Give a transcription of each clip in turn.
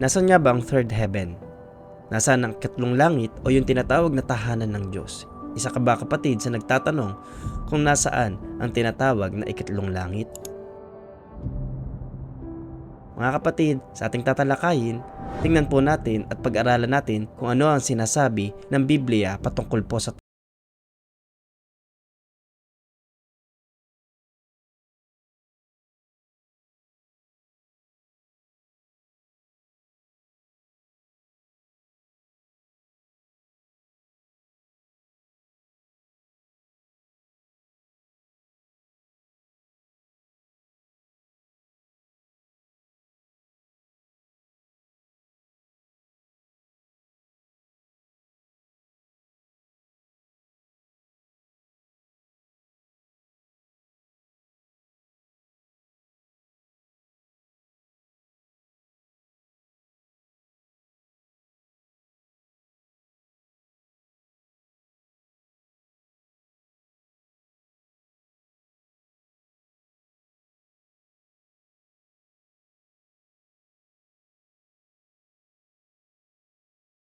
Nasaan nga ba ang third heaven? Nasaan ang katlong langit o yung tinatawag na tahanan ng Diyos? Isa ka ba kapatid sa nagtatanong kung nasaan ang tinatawag na ikatlong langit? Mga kapatid, sa ating tatalakayin, tingnan po natin at pag-aralan natin kung ano ang sinasabi ng Biblia patungkol po sa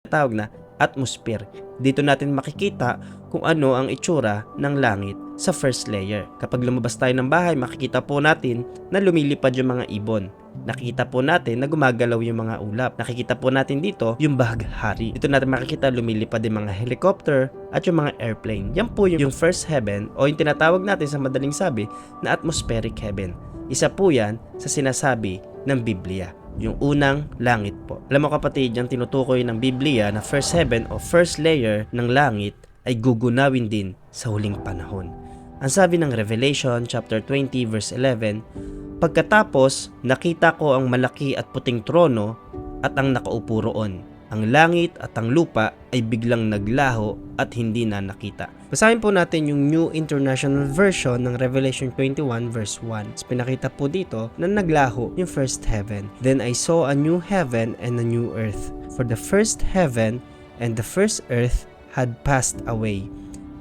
tawag na atmosphere. Dito natin makikita kung ano ang itsura ng langit sa first layer. Kapag lumabas tayo ng bahay, makikita po natin na lumilipad yung mga ibon. Nakikita po natin na gumagalaw yung mga ulap. Nakikita po natin dito yung bahaghari. Dito natin makikita lumilipad yung mga helicopter at yung mga airplane. Yan po yung first heaven o yung tinatawag natin sa madaling sabi na atmospheric heaven. Isa po yan sa sinasabi ng Biblia yung unang langit po. Alam mo kapatid, yung tinutukoy ng Biblia na first heaven o first layer ng langit ay gugunawin din sa huling panahon. Ang sabi ng Revelation chapter 20 verse 11, Pagkatapos, nakita ko ang malaki at puting trono at ang nakaupo roon. Ang langit at ang lupa ay biglang naglaho at hindi na nakita. Basahin po natin yung New International Version ng Revelation 21 verse 1. Mas pinakita po dito na naglaho yung first heaven. Then I saw a new heaven and a new earth. For the first heaven and the first earth had passed away,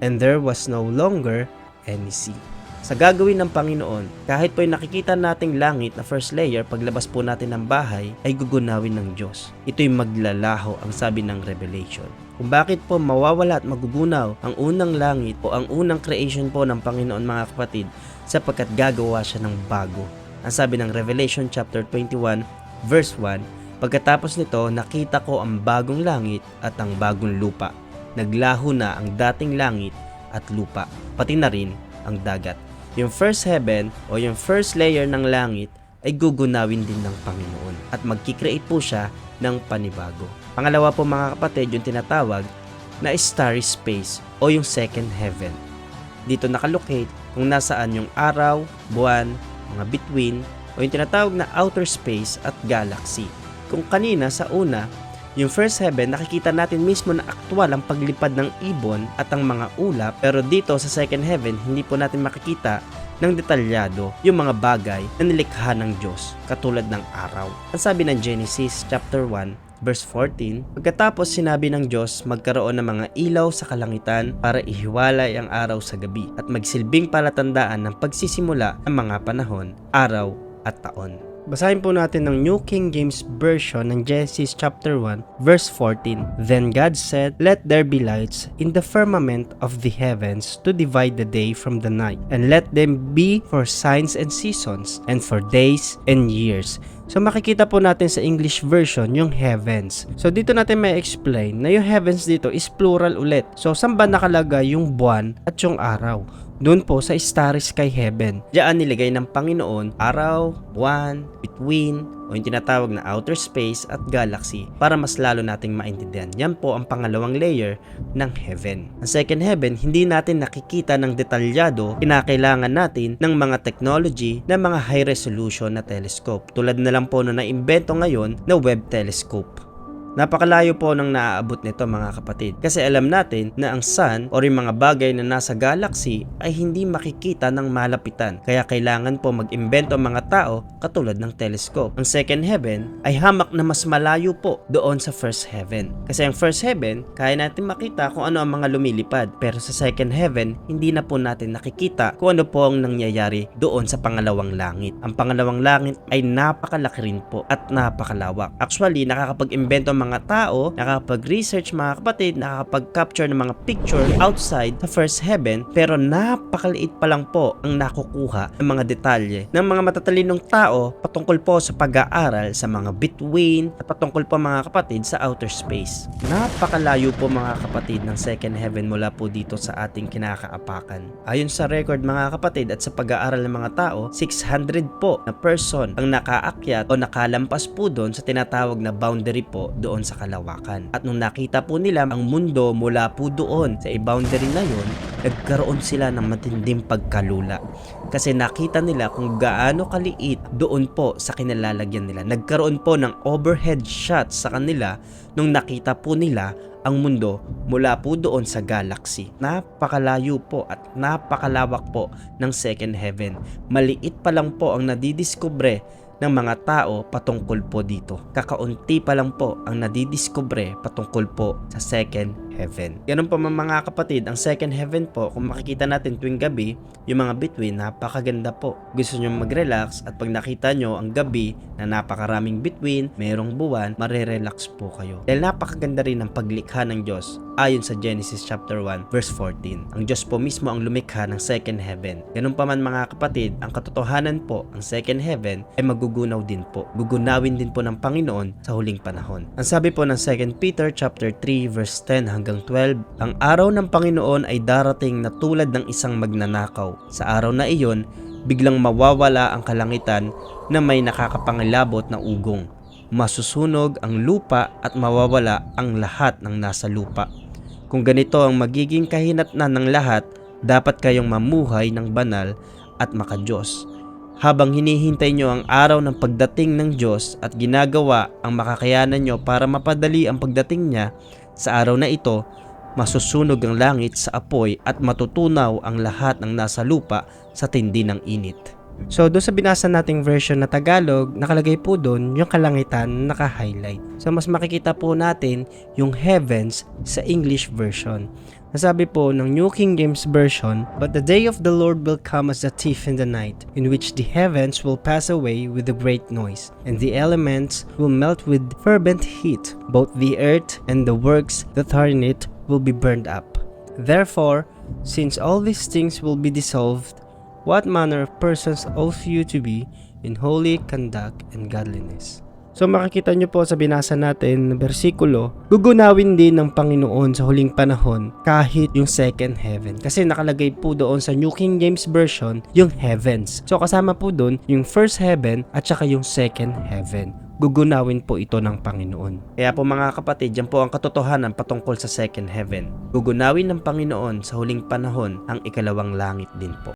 and there was no longer any sea. Sa gagawin ng Panginoon, kahit po yung nakikita nating langit na first layer, paglabas po natin ng bahay, ay gugunawin ng Diyos. Ito'y maglalaho ang sabi ng Revelation. Kung bakit po mawawala at magugunaw ang unang langit o ang unang creation po ng Panginoon mga kapatid sapagkat gagawa siya ng bago. Ang sabi ng Revelation chapter 21 verse 1, Pagkatapos nito nakita ko ang bagong langit at ang bagong lupa. Naglaho na ang dating langit at lupa, pati na rin ang dagat. Yung first heaven o yung first layer ng langit ay gugunawin din ng Panginoon at magkikreate po siya ng panibago. Pangalawa po mga kapatid yung tinatawag na starry space o yung second heaven. Dito nakalocate kung nasaan yung araw, buwan, mga between o yung tinatawag na outer space at galaxy. Kung kanina sa una, yung first heaven, nakikita natin mismo na aktwal ang paglipad ng ibon at ang mga ulap. Pero dito sa second heaven, hindi po natin makikita ng detalyado yung mga bagay na nilikha ng Diyos katulad ng araw. Ang sabi ng Genesis chapter 1 verse 14, Pagkatapos sinabi ng Diyos magkaroon ng mga ilaw sa kalangitan para ihiwalay ang araw sa gabi at magsilbing palatandaan ng pagsisimula ng mga panahon, araw at taon. Basahin po natin ng New King James Version ng Genesis chapter 1 verse 14. Then God said, Let there be lights in the firmament of the heavens to divide the day from the night, and let them be for signs and seasons, and for days and years. So makikita po natin sa English version yung heavens. So dito natin may explain na yung heavens dito is plural ulit. So saan ba nakalagay yung buwan at yung araw? Doon po sa starry sky heaven. Diyan nilagay ng Panginoon araw, buwan, between, o yung tinatawag na outer space at galaxy para mas lalo nating maintindihan. Yan po ang pangalawang layer ng heaven. Ang second heaven, hindi natin nakikita ng detalyado, kinakailangan natin ng mga technology na mga high resolution na telescope. Tulad na lang po na naimbento ngayon na web telescope. Napakalayo po ng naaabot nito mga kapatid. Kasi alam natin na ang sun o yung mga bagay na nasa galaxy ay hindi makikita ng malapitan. Kaya kailangan po mag-imbento ang mga tao katulad ng telescope. Ang second heaven ay hamak na mas malayo po doon sa first heaven. Kasi ang first heaven, kaya natin makita kung ano ang mga lumilipad. Pero sa second heaven, hindi na po natin nakikita kung ano po ang nangyayari doon sa pangalawang langit. Ang pangalawang langit ay napakalaki rin po at napakalawak. Actually, nakakapag-imbento ang mga tao, nakakapag-research mga kapatid, nakakapag-capture ng mga picture outside sa first heaven, pero napakaliit pa lang po ang nakukuha ng mga detalye ng mga matatalinong tao patungkol po sa pag-aaral sa mga between at patungkol po mga kapatid sa outer space. Napakalayo po mga kapatid ng second heaven mula po dito sa ating kinakaapakan. Ayon sa record mga kapatid at sa pag-aaral ng mga tao, 600 po na person ang nakaakyat o nakalampas po doon sa tinatawag na boundary po doon sa kalawakan. At nung nakita po nila ang mundo mula po doon sa boundary na yon, nagkaroon sila ng matinding pagkalula. Kasi nakita nila kung gaano kaliit doon po sa kinalalagyan nila. Nagkaroon po ng overhead shot sa kanila nung nakita po nila ang mundo mula po doon sa galaxy. Napakalayo po at napakalawak po ng second heaven. Maliit pa lang po ang nadidiskubre ng mga tao patungkol po dito. Kakaunti pa lang po ang nadidiskubre patungkol po sa second heaven. Ganun po mga kapatid, ang second heaven po, kung makikita natin tuwing gabi, yung mga between, napakaganda po. Gusto nyo mag-relax at pag nakita nyo ang gabi na napakaraming between, mayroong buwan, marerelax po kayo. Dahil napakaganda rin ang paglikha ng Diyos ayon sa Genesis chapter 1 verse 14. Ang Diyos po mismo ang lumikha ng second heaven. Ganun pa man mga kapatid, ang katotohanan po, ang second heaven ay magugunaw din po. Gugunawin din po ng Panginoon sa huling panahon. Ang sabi po ng 2 Peter chapter 3 verse 10 hanggang 12, ang araw ng Panginoon ay darating na tulad ng isang magnanakaw. Sa araw na iyon, biglang mawawala ang kalangitan na may nakakapangilabot na ugong. Masusunog ang lupa at mawawala ang lahat ng nasa lupa. Kung ganito ang magiging kahinatnan ng lahat, dapat kayong mamuhay ng banal at makadiyos. Habang hinihintay nyo ang araw ng pagdating ng Diyos at ginagawa ang makakayanan nyo para mapadali ang pagdating niya, sa araw na ito, masusunog ang langit sa apoy at matutunaw ang lahat ng nasa lupa sa tindi ng init. So, doon sa binasa nating version na Tagalog, nakalagay po doon yung kalangitan naka-highlight. So, mas makikita po natin yung heavens sa English version. Nasabi po ng New King James Version, But the day of the Lord will come as a thief in the night, in which the heavens will pass away with a great noise, and the elements will melt with fervent heat. Both the earth and the works that are in it will be burned up. Therefore, since all these things will be dissolved, what manner of persons ought you to be in holy conduct and godliness? So makikita nyo po sa binasa natin na bersikulo, gugunawin din ng Panginoon sa huling panahon kahit yung second heaven. Kasi nakalagay po doon sa New King James Version yung heavens. So kasama po doon yung first heaven at saka yung second heaven gugunawin po ito ng Panginoon. Kaya po mga kapatid, yan po ang katotohanan patungkol sa second heaven. Gugunawin ng Panginoon sa huling panahon ang ikalawang langit din po.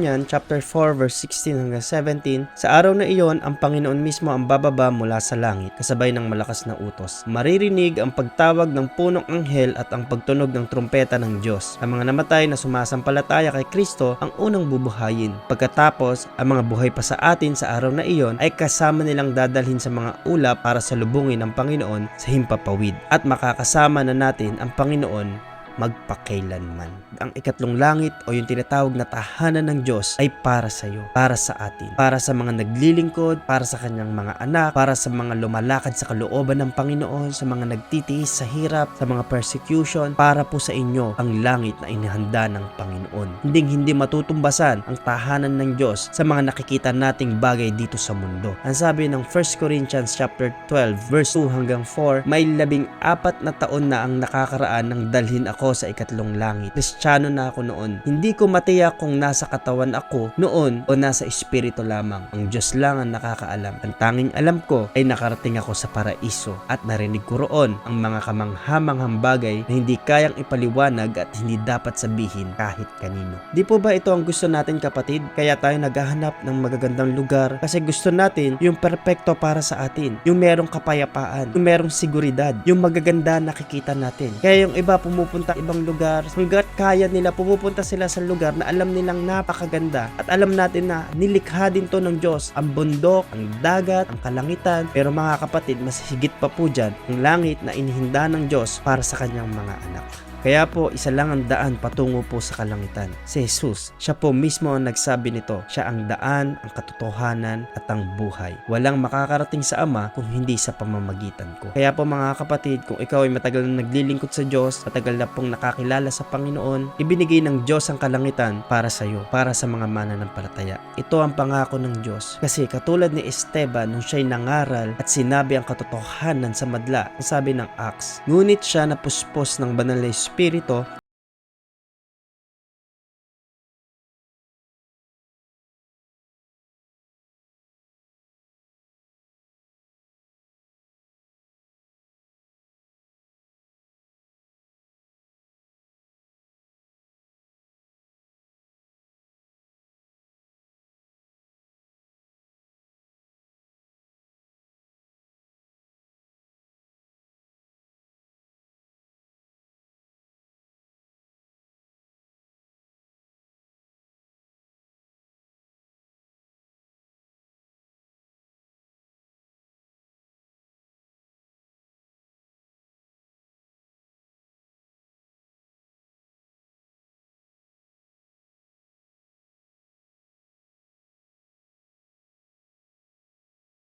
Yan, chapter 4 verse 16 hanggang 17, sa araw na iyon, ang Panginoon mismo ang bababa mula sa langit, kasabay ng malakas na utos. Maririnig ang pagtawag ng punong anghel at ang pagtunog ng trumpeta ng Diyos. Ang mga namatay na sumasampalataya kay Kristo ang unang bubuhayin. Pagkatapos, ang mga buhay pa sa atin sa araw na iyon ay kasama nilang dadalhin sa mga ulap para salubungin ang Panginoon sa himpapawid. At makakasama na natin ang Panginoon magpakailanman. Ang ikatlong langit o yung tinatawag na tahanan ng Diyos ay para sa iyo, para sa atin, para sa mga naglilingkod, para sa kanyang mga anak, para sa mga lumalakad sa kalooban ng Panginoon, sa mga nagtitiis sa hirap, sa mga persecution, para po sa inyo ang langit na inihanda ng Panginoon. Hinding hindi matutumbasan ang tahanan ng Diyos sa mga nakikita nating bagay dito sa mundo. Ang sabi ng 1 Corinthians chapter 12 verse 2 hanggang 4, may labing apat na taon na ang nakakaraan nang dalhin ako sa ikatlong langit. Kristiyano na ako noon. Hindi ko matiyak kung nasa katawan ako noon o nasa espiritu lamang. Ang Diyos lang ang nakakaalam. Ang tanging alam ko ay nakarating ako sa paraiso at narinig ko roon ang mga kamanghamanghang bagay na hindi kayang ipaliwanag at hindi dapat sabihin kahit kanino. Di po ba ito ang gusto natin kapatid? Kaya tayo naghahanap ng magagandang lugar kasi gusto natin yung perpekto para sa atin. Yung merong kapayapaan, yung merong seguridad, yung magaganda nakikita natin. Kaya yung iba pumupunta ibang lugar, hanggat kaya nila pumupunta sila sa lugar na alam nilang napakaganda at alam natin na nilikha din to ng Diyos ang bundok, ang dagat, ang kalangitan. Pero mga kapatid, mas higit pa po dyan ang langit na inihinda ng Diyos para sa kanyang mga anak. Kaya po, isa lang ang daan patungo po sa kalangitan. Si Jesus, siya po mismo ang nagsabi nito. Siya ang daan, ang katotohanan, at ang buhay. Walang makakarating sa Ama kung hindi sa pamamagitan ko. Kaya po mga kapatid, kung ikaw ay matagal na naglilingkod sa Diyos, matagal na pong nakakilala sa Panginoon, ibinigay ng Diyos ang kalangitan para sa iyo, para sa mga mananampalataya. Ito ang pangako ng Diyos. Kasi katulad ni Esteban nung siya'y nangaral at sinabi ang katotohanan sa madla, ang sabi ng Acts, ngunit siya napuspos ng banal na Espiritu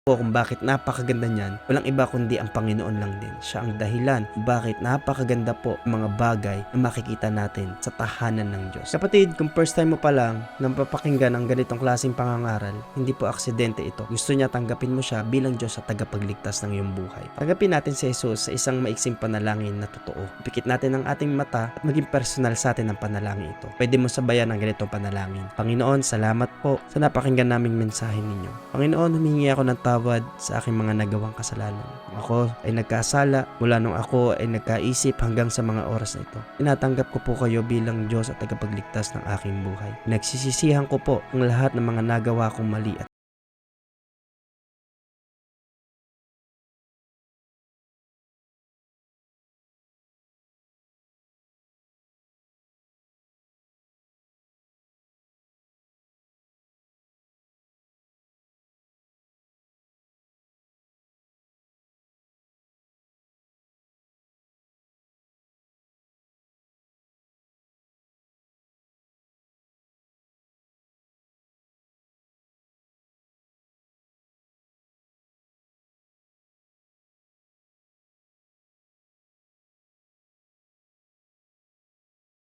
po kung bakit napakaganda niyan, walang iba kundi ang Panginoon lang din. Siya ang dahilan bakit napakaganda po ang mga bagay na makikita natin sa tahanan ng Diyos. Kapatid, kung first time mo pa lang nang papakinggan ang ganitong klaseng pangangaral, hindi po aksidente ito. Gusto niya tanggapin mo siya bilang Diyos at tagapagligtas ng iyong buhay. Tanggapin natin si Jesus sa isang maiksing panalangin na totoo. Pikit natin ang ating mata at maging personal sa atin ang panalangin ito. Pwede mo sabayan ang ganitong panalangin. Panginoon, salamat po sa napakinggan naming mensahe ninyo. Panginoon, humingi ako ng tawad sa aking mga nagawang kasalanan. Ako ay nagkasala mula nung ako ay nagkaisip hanggang sa mga oras na ito. Tinatanggap ko po kayo bilang Diyos at tagapagligtas ng aking buhay. Nagsisisihan ko po ang lahat ng mga nagawa kong mali at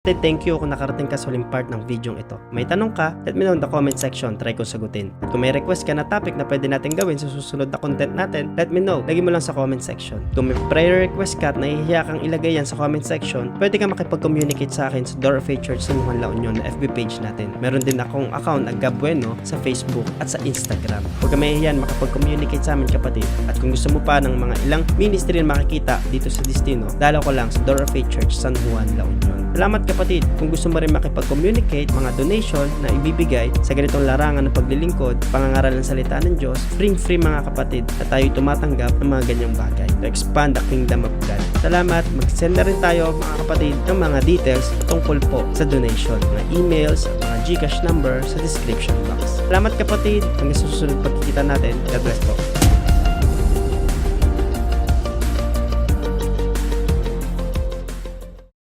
Thank you kung nakarating ka sa huling part ng video ito. May tanong ka, let me know in the comment section, try ko sagutin. At kung may request ka na topic na pwede natin gawin sa susunod na content natin, let me know. Lagi mo lang sa comment section. Kung may prayer request ka at nahihiya kang ilagay yan sa comment section, pwede ka makipag-communicate sa akin sa Door of Faith Church San Juan La Union na FB page natin. Meron din akong account Agab Bueno sa Facebook at sa Instagram. Huwag ka mahihiyan makapag-communicate sa amin kapatid. At kung gusto mo pa ng mga ilang ministry na makikita dito sa Destino, dalaw ko lang sa Door of Faith Church San Juan La Union. Salamat kapatid kung gusto mo rin makipag-communicate mga donation na ibibigay sa ganitong larangan ng paglilingkod, pangangaral ng salita ng Diyos, free free mga kapatid at tayo tumatanggap ng mga ganyang bagay to expand the kingdom of God. Salamat, mag-send na rin tayo mga kapatid ng mga details tungkol po sa donation, mga emails, mga Gcash number sa description box. Salamat kapatid, hanggang susunod pagkikita natin. God bless po.